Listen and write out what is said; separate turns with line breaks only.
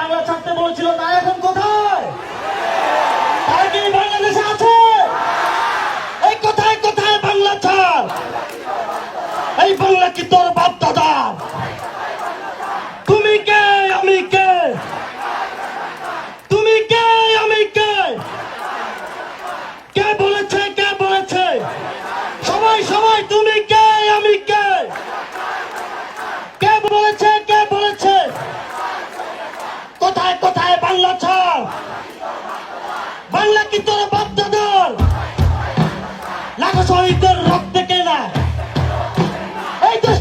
বাংলা ছাড়তে বলছিল তা এখন কোথায়? কোথায় কোথায় বাংলা ছাড়? এই বাংলা কি তোর বাংলা ছাড়। বাংলা কি তোর বাধ্য দল লাখো শহীদদের রক্তে কেনা। এই দেশ